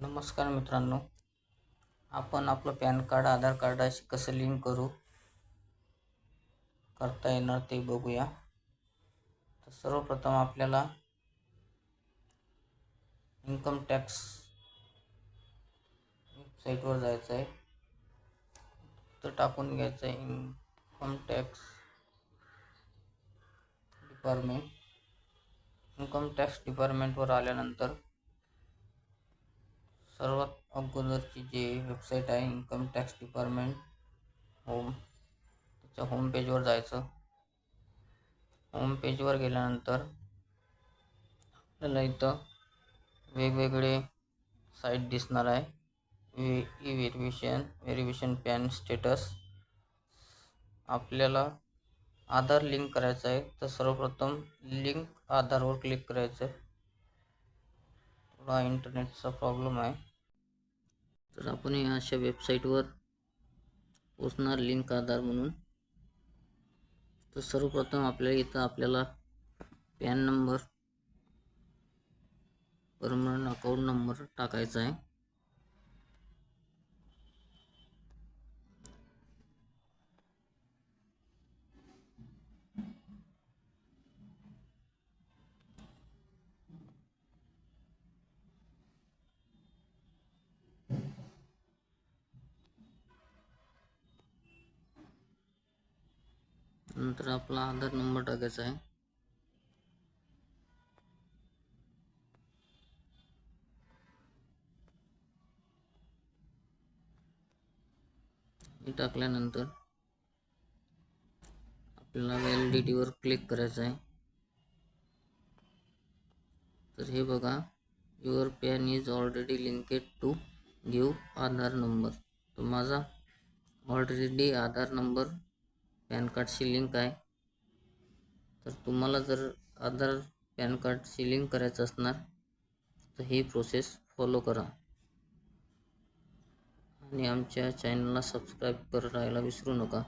नमस्कार मित्रांनो. आपण आपलं पॅन कार्ड आधार कार्डाशी कसं लिंक करू? करता येणार ते बघूया. तर सर्वप्रथम आपल्याला इन्कम टॅक्स वेबसाईटवर जायचं आहे. तर टाकून घ्यायचं आहे income tax department. Income tax डिपार्टमेंटवर आल्यानंतर सर्वात अगोदरची जी वेबसाईट आहे इन्कम टॅक्स डिपार्टमेंट होम त्याच्या होम पेजवर जायचं. होम पेजवर गेल्यानंतर आपल्याला इथं वेगवेगळे साईट दिसणार आहे. वे e verification verification PAN status आपल्याला आधार लिंक करायचं आहे. तर सर्वप्रथम लिंक आधारवर क्लिक करायचं आहे. थोडा इंटरनेटचा प्रॉब्लेम आहे. तर आपण या अशा वेबसाईटवर पोचणार लिंक आधार म्हणून. तर सर्वप्रथम आपल्याला इथं आपल्याला PAN number permanent account number टाकायचा आहे. नंतर आपला आधार नंबर टाकायचा आहे. हे टाकल्यानंतर आपल्याला व्हॅलिडिटीवर क्लिक करायचं आहे. तर हे बघा your PAN is already linked to give Aadhaar number तर माझा ऑलरेडी आधार नंबर पॅन कार्डशी लिंक आहे. तर तुम्हाला जर आधार पॅन कार्डशी लिंक करायचं असणार तर ही प्रोसेस फॉलो करा. आणि आमच्या चॅनलला सबस्क्राईब करायला विसरू नका.